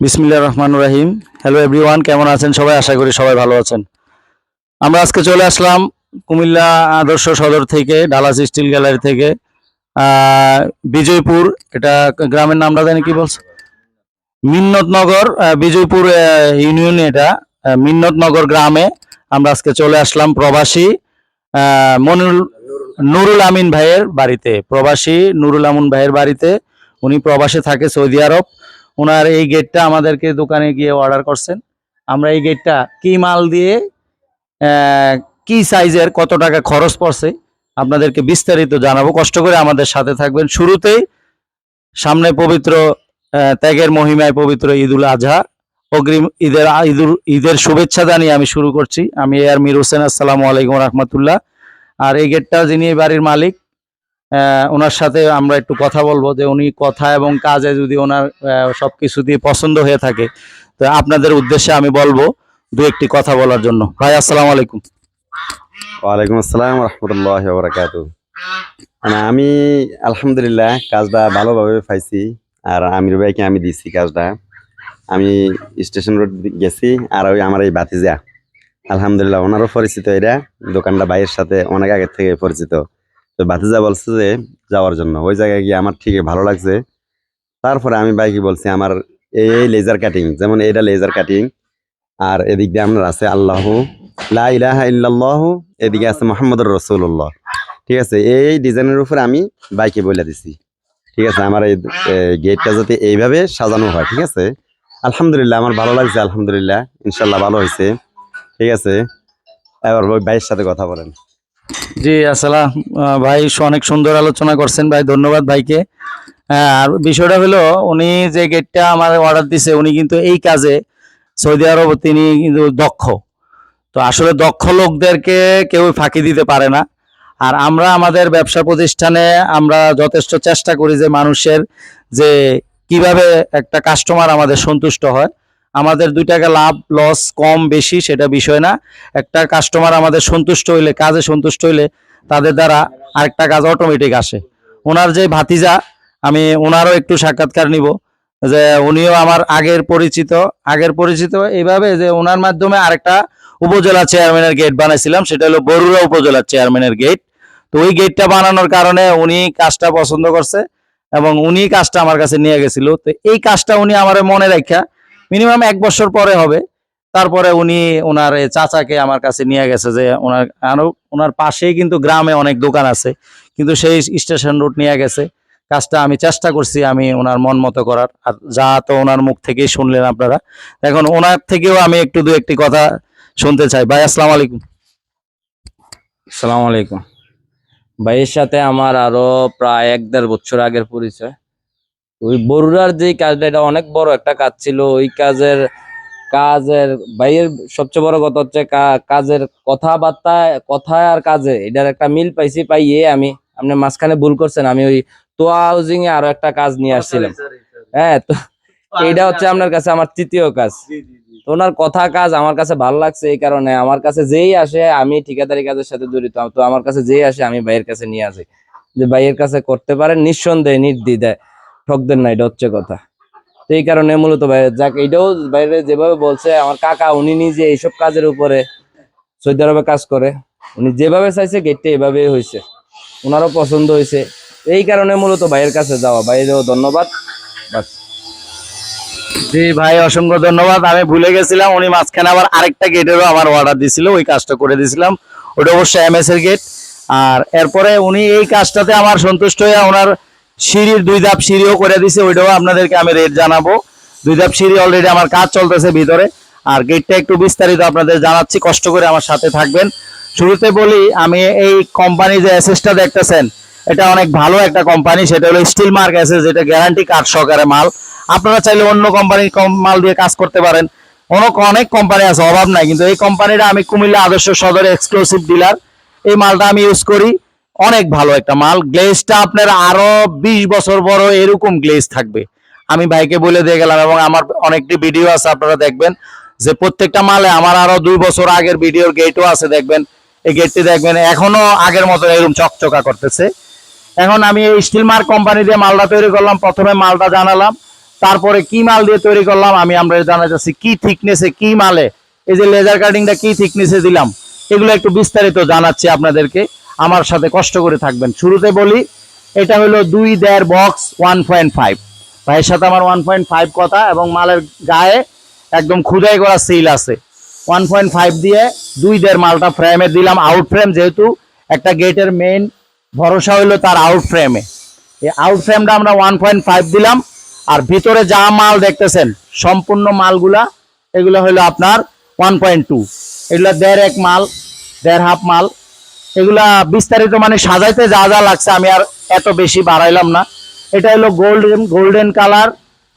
বিসমিল্লাহ রহমান রাহিম। Hello everyone কেমন আছেন সবাই? আশা করি সবাই ভালো আছেন। আমরা আজকে চলে আসলাম কুমিল্লা আদর্শ সদর থেকে ডালাস স্টিল গ্যালারি থেকে বিজয়পুর, এটা গ্রামের নামটা জানি কি বলছে? মিন্নতনগর বিজয়পুর ইউনিয়নে এটা মিন্নতনগর গ্রামে আমরা আজকে চলে আসলাম প্রবাসী মনুল নুরুল আমিন ভাইয়ের বাড়িতে। প্রবাসী নুরুল আমিন ভাইয়ের বাড়িতে, উনি প্রবাসে থাকে সৌদি আরব। ওনার এই গেটটা আমাদেরকে দোকানে গিয়ে অর্ডার করছেন। আমরা এই গেটটা কি মাল দিয়ে কি সাইজের কত টাকা খরচ পড়ছে, আপনাদেরকে বিস্তারিত জানাব। কষ্ট করে আমাদের সাথে থাকবেন। শুরুতেই সামনে পবিত্র ত্যাগের মহিমায় পবিত্র ঈদুল আজহা। অগ্রিম ঈদের, ঈদুল, ঈদের শুভেচ্ছা জানিয়ে আমি শুরু করছি। আমি এ আর মির হোসেন, আসসালামু আলাইকুম রহমতুল্লাহ। আর এই গেটটা যিনি বাড়ির মালিক ওনার সাথে আমরা একটু কথা বলব যে উনি কথা এবং কাজে যদি ওনার আহ, সবকিছু দিয়ে পছন্দ হয়ে থাকে তো আপনাদের উদ্দেশ্যে আমি বলব দু একটি কথা বলার জন্য। ভাই আসসালামু আলাইকুম। ওয়ালাইকুম আসসালাম রহমতুল্লাহ মানে আমি আলহামদুলিল্লাহ কাজটা ভালোভাবে পাইছি আর আমির ভাইকে আমি দিছি কাজটা। আমি স্টেশন রোড গেছি আর ওই আমার এই বাতিজা আলহামদুলিল্লাহ ওনারও পরিচিত এরা দোকানটা ভাইয়ের সাথে অনেক আগের থেকে পরিচিত। তো বাতিজা বলছে যে যাওয়ার জন্য। ওই জায়গায় গিয়ে আমার ঠিকই ভালো লাগছে। তারপরে আমি ভাইকে বলছি, আমার এই লেজার কাটিং যেমন এটা লেজার কাটিং আর এদিক দিয়ে আপনার আছে আল্লাহ, লা ইলাহা ইল্লাল্লাহ, এদিকে আছে মোহাম্মদুর রসুল্লাহ ঠিক আছে, এই ডিজাইনের উপরে আমি বাইকে বলে দিছি। ঠিক আছে, আমার এই গেটটা যাতে এইভাবে সাজানো হয়, ঠিক আছে? আলহামদুলিল্লাহ, আমার ভালো লাগছে, আলহামদুলিল্লাহ। ইনশাল্লাহ ভালো হয়েছে। ঠিক আছে, এবার ভাইয়ের সাথে কথা বলেন। জি, আসসালাম। ভাই অনেক সুন্দর আলোচনা করছেন ভাই, ধন্যবাদ ভাইকে। আর বিষয়টা হলো, উনি যে গেটটা আমার অর্ডার দিছে, উনি কিন্তু এই কাজে সৌদি আরব, তিনি কিন্তু দক্ষ। তো আসলে দক্ষ লোকদেরকে কেউ ফাঁকি দিতে পারে না। আর আমরা আমাদের ব্যবসা প্রতিষ্ঠানে আমরা যথেষ্ট চেষ্টা করি যে মানুষের যে কীভাবে একটা কাস্টমার আমাদের সন্তুষ্ট হয়। আমাদের দুই টাকা লাভ লস কম, বেশি সেটা বিষয় না। একটা কাস্টমার আমাদের সন্তুষ্ট হইলে, কাজে সন্তুষ্ট হইলে তাদের দ্বারা আরেকটা কাজ অটোমেটিক আসে। ওনার যে ভাতিজা, আমি ওনারও একটু সাক্ষাৎকার নিব যে উনিও আমার আগের পরিচিত আগের পরিচিত এইভাবে যে ওনার মাধ্যমে আরেকটা উপজেলা চেয়ারম্যানের গেট বানাইছিলাম, সেটা হলো বরুড়া উপজেলার চেয়ারম্যানের গেট তো ওই গেটটা বানানোর কারণে উনি কাজটা পছন্দ করছে এবং উনি কাজটা আমার কাছে নিয়ে গেছিল। তো এই কাজটা উনি আমার মনে রাখা মিনিমাম এক বছর পরে হবে। তারপরে উনি ওনার চাচাকে আমার কাছে নিয়ে গেছে যে ওনার আরও ওনার পাশেই কিন্তু গ্রামে অনেক দোকান আছে। কিন্তু সেই স্টেশন রুট নিয়ে গেছে। কাজটা আমি চেষ্টা করছি আমি ওনার মন মতো করার। আর যা তো ওনার মুখ থেকেই শুনলেন আপনারা। এখন ওনার থেকেও আমি একটু দু একটি কথা শুনতে চাই। ভাই, আসসালাম আলাইকুম। সালাম আলাইকুম। ভাইয়ের সাথে আমার আরও প্রায় এক দেড় বছর আগের পরিচয়। ওই বরুড়ার যে কাজটা এটা অনেক বড় একটা কাজ ছিল। ওই কাজের কাজের ভাইয়ের সবচেয়ে বড় কথা হচ্ছে কাজের কথাবার্তা কথায় আর কাজে এটার একটা মিল পাইছি পাইয়ে আমি আপনি মাঝখানে ভুল করছেন আমি ওই তোয়া হাউজিং এ আরও একটা কাজ নিয়ে আসছিলাম। হ্যাঁ তো এটা হচ্ছে আপনার কাছে আমার তৃতীয় কাজ। তো ওনার কথা কাজ আমার কাছে ভালো লাগছে এই কারণে আমার কাছে যেই আসে আমি ঠিকাদারি কাজের সাথে জড়িত তো আমার কাছে যেই আসে আমি ভাইয়ের কাছে নিয়ে আসি। যে ভাইয়ের কাছে করতে পারেন নিঃসন্দেহে নির্দ্বিধায়। ঠকদেন না, এটা হচ্ছে কথা। তো এই কারণে মূলত ভাই, যাক, এটাও বাইরে যেভাবে বলছে, আমার কাকা উনি নিজে এইসব কাজের উপরে সৌদি আরবে কাজ করে। উনি যেভাবে চাইছে গেটটা এভাবেই হয়েছে ওনারও পছন্দ হয়েছে এই কারণে মূলত ভাইয়ের কাছে যাওয়া। ভাইয়েরও ধন্যবাদ। জি ভাই, অসংখ্য ধন্যবাদ। আমি ভুলে গেছিলাম, উনি মাঝখানে আবার আরেকটা গেটেরও আমার অর্ডার দিছিল, ওই কাজটা করে দিয়েছিলাম। ওটা অবশ্যই এমএস এর গেট আর এরপরে উনি এই কাজটাতে আমার সন্তুষ্ট হয়ে ওনার সিঁড়ির দুই ধাপ সিঁড়িও করে দিছে, ওইটাও আপনাদেরকে আমি রেট জানাব। দুই ধাপ সিঁড়ি অলরেডি আমার কাজ চলতেছে ভিতরে। আর গেটটা একটু বিস্তারিত আপনাদের জানাচ্ছি, কষ্ট করে আমার সাথে থাকবেন। শুরুতে বলি, আমি এই কোম্পানি যে অ্যাসেসটা দেখতেছেন, এটা অনেক ভালো একটা কোম্পানি সেটা হলো স্টিল মার্ক এসএস যেটা গ্যারান্টি কার্ড সহকারে মাল। আপনারা চাইলে অন্য কোম্পানির মাল দিয়ে কাজ করতে পারেন। অনেক অনেক কোম্পানি আছে, অভাব নাই। কিন্তু এই কোম্পানিটা আমি কুমিল্লা আদর্শ সদরে এক্সক্লুসিভ ডিলার এই মালটা আমি ইউজ করি। অনেক ভালো একটা মাল। গ্লেজটা আপনার আরও বিশ বছর বড় এরকম গ্লেজ থাকবে। আমি ভাইকে বলে দিয়ে গেলাম এবং আমার অনেকটি ভিডিও আছে, আপনারা দেখবেন। যে প্রত্যেকটা মালে আমার আরও দুই বছর আগের ভিডিওর গেটও আছে, দেখবেন। এই গেটটি দেখবেন, এখনও আগের মতো এরকম চকচকা করতেছে। এখন আমি এই স্টিল মার্ক কোম্পানি দিয়ে মালটা তৈরি করলাম। প্রথমে মালটা জানালাম। তারপরে কি মাল দিয়ে তৈরি করলাম, আমি আমরা জানাচ্ছি কি থিকনেসে কি মালে? এই যে লেজার কাটিংটা কি থিকনেসে দিলাম? এগুলো একটু বিস্তারিত জানাচ্ছি আপনাদেরকে। আমার সাথে কষ্ট করে থাকবেন। শুরুতে বলি, এটা হলো দুই দেড় বক্স ওয়ান পয়েন্ট ফাইভ ভাইয়ের সাথে আমার ওয়ান পয়েন্ট ফাইভ কথা এবং মালের গায়ে একদম খুদাই করা সিল আছে। ওয়ান পয়েন্ট ফাইভ দিয়ে দুই দেড় মালটা ফ্রেমে দিলাম আউট ফ্রেম যেহেতু একটা গেটের মেইন ভরসা হইল তার আউট ফ্রেমে এই আউট ফ্রেমটা আমরা ওয়ান পয়েন্ট ফাইভ দিলাম, আর ভিতরে যা মাল দেখতেছেন, সম্পূর্ণ মালগুলা, এগুলো হলো আপনার ওয়ান পয়েন্ট টু এগুলো দেড় এক মাল, দেড় হাফ মাল এগুলা বিস্তারিত মানে সাজাইতে যা যা লাগছে আমি আর এত বেশি বাড়াইলাম না। এটা হলো golden golden colour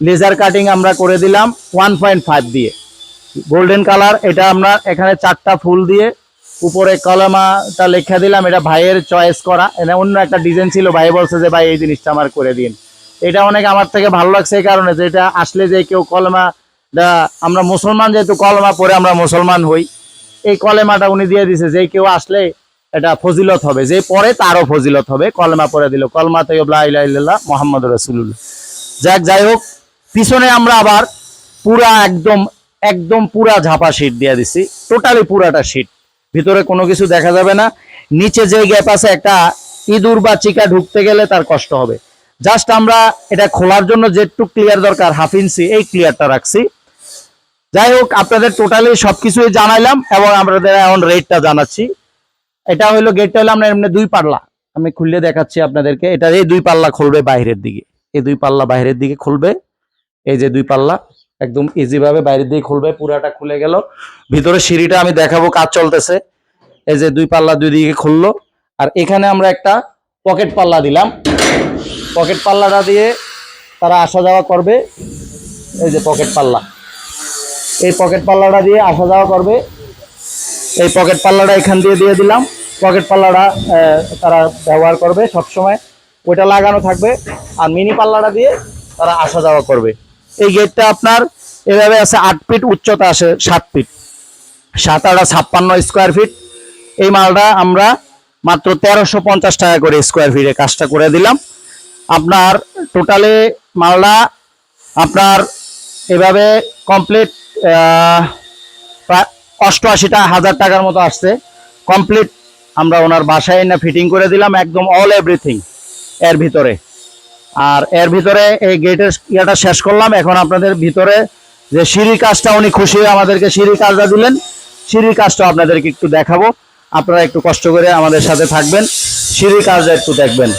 laser cutting আমরা করে দিলাম ওয়ান পয়েন্ট ফাইভ দিয়ে। গোল্ডেন কালার এটা আমরা এখানে চারটা ফুল দিয়ে উপরে কলমাটা লেখা দিলাম, এটা ভাইয়ের চয়েস করা। এটা অন্য একটা ডিজাইন ছিল, ভাই বলছে যে, ভাই, এই জিনিসটা আমার করে দিন। এটা অনেক আমার থেকে ভালো লাগছে এই কারণে যে, এটা আসলে যে কেউ কলমা আমরা মুসলমান যেহেতু কলমা পরে আমরা মুসলমান হই, এই কলেমাটা উনি দিয়ে দিছে। যে কেউ আসলে এটা ফজিলত হবে। যে পরে তারও ফজিলত হবে। কলমা পরে দিল। কলমা তৈবলা মোহাম্মদ রসুল্লাহ যাক, যাই হোক, পিছনে আমরা আবার পুরা একদম একদম পুরা ঝাপা শীট দিয়ে দিছি। টোটালি পুরাটা শীট ভিতরে কোনো কিছু দেখা যাবে না। নিচে যে গ্যাপ আছে, একটা ইঁদুর বা চিকা ঢুকতে গেলে তার কষ্ট হবে। জাস্ট আমরা এটা খোলার জন্য যেটুক ক্লিয়ার দরকার হাফ ইঞ্চি এই ক্লিয়ারটা রাখছি। যাই হোক, আপনাদের টোটালি সবকিছুই জানাইলাম এবং আপনাদের এখন রেটটা জানাচ্ছি। এটা হলো গেটটা হলো আমরা এমনি দুই পাল্লা। আমি খুললে দেখাচ্ছি আপনাদেরকে। এটা এই দুই পাল্লা খুলবে বাইরের দিকে। এই দুই পাল্লা বাইরের দিকে খুলবে। এই যে দুই পাল্লা, একদম ইজি ভাবে বাইরের দিকে খুলবে, পুরাটা খুলে গেল। ভিতরে সিঁড়িটা আমি দেখাবো কাজ চলতেছে। এই যে দুই পাল্লা দুই দিকে খুললো। আর এখানে আমরা একটা পকেট পাল্লা দিলাম। পকেট পাল্লাটা দিয়ে তারা আসা যাওয়া করবে। এই যে পকেট পাল্লা। এই পকেট পাল্লাটা দিয়ে আসা যাওয়া করবে। এই পকেট পাল্লাটা এখান দিয়ে দিয়ে দিলাম। পকেট পাল্লাটা তারা ব্যবহার করবে সব সময় ওইটা লাগানো থাকবে আর মিনি পাল্লাটা দিয়ে তারা আসা যাওয়া করবে। এই গেটটা আপনার এভাবে আছে আট ফিট উচ্চতা আসে সাত ফিট সাত আটা ছাপ্পান্ন স্কোয়ার ফিট এই মালটা আমরা মাত্র তেরোশো পঞ্চাশ টাকা করে স্কোয়ার ফিটে কাজটা করে দিলাম। আপনার টোটালে মালটা আপনার এভাবে কমপ্লিট অষ্টআশিটা হাজার টাকার মতো আসছে। কমপ্লিট আমরা ওনার বাসায় না ফিটিং করে দিলাম, একদম অল এভরিথিং এর ভিতরে। আর এর ভিতরে এই গেটের ইয়েটা শেষ করলাম। এখন আপনাদের ভিতরে যে সিঁড়ি কাজটা, উনি খুশি আমাদেরকে সিঁড়ি কাজটা দিলেন। সিঁড়ির কাজটা আপনাদেরকে একটু দেখাবো। আপনারা একটু কষ্ট করে আমাদের সাথে থাকবেন। সিঁড়ির কাজটা একটু দেখবেন।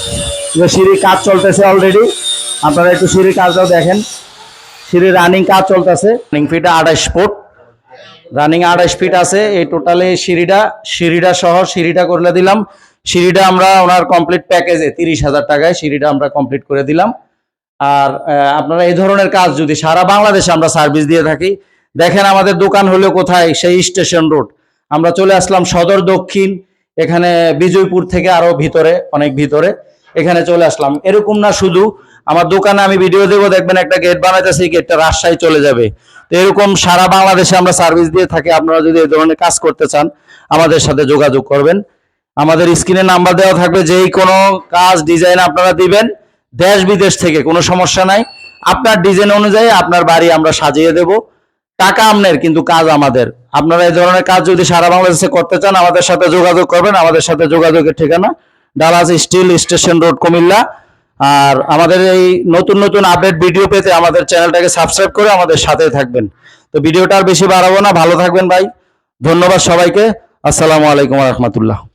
যে সিঁড়ির কাজ চলতেছে অলরেডি আপনারা একটু সিঁড়ির কাজটাও দেখেন। সিঁড়ির রানিং কাজ চলতেছে। রানিং ফিট আঠাশ ফুট। রানিং আঠাশ ফিট আছে। এই টোটালি সিঁড়িটা সিঁড়িটা সহ সিঁড়িটা করে দিলাম। সিঁড়িটা আমরা ওনার কমপ্লিট প্যাকেজে তিরিশ হাজার টাকায় সিঁড়িটা আমরা কমপ্লিট করে দিলাম। আর আপনারা এই ধরনের কাজ যদি সারা বাংলাদেশে আমরা সার্ভিস দিয়ে থাকি, দেখেন আমাদের দোকান হলো কোথায়? সেই স্টেশন রোড আমরা চলে আসলাম সদর দক্ষিণ, এখানে বিজয়পুর থেকে আরও ভিতরে, অনেক ভিতরে। এখানে চলে আসলাম। এরকম না শুধু, আমার দোকানে আমি ভিডিও দেবো, দেখবেন একটা গেট বানাইতেছি গেটটা রাজশাহী চলে যাবে। তো এরকম সারা বাংলাদেশে আমরা সার্ভিস দিয়ে থাকি। আপনারা যদি এই ধরনের কাজ করতে চান, আমাদের সাথে যোগাযোগ করবেন। আমাদের স্ক্রিনে নাম্বার দেওয়া থাকবে, যেই কোনো কাজ ডিজাইন আপনারা দিবেন, দেশ বিদেশ থেকে, কোনো সমস্যা নাই। আপনার ডিজাইন অনুযায়ী আপনার বাড়ি আমরা সাজিয়ে দেব। টাকা আপনার কিন্তু কাজ আমাদের। আপনারা এই ধরনের কাজ যদি সারা বাংলাদেশে করতে চান, আমাদের সাথে যোগাযোগ করবেন। আমাদের সাথে যোগাযোগের ঠিকানা Dallas steel station road Comilla. আর আমাদের এই নতুন নতুন আপডেট ভিডিও পেতে আমাদের চ্যানেলটাকে সাবস্ক্রাইব করে আমাদের সাথে থাকবেন। তো ভিডিওটা আর বেশি বাড়াবো না, ভালো থাকবেন ভাই। ধন্যবাদ সবাইকে। আসসালামু আলাইকুম রহমতুল্লাহ।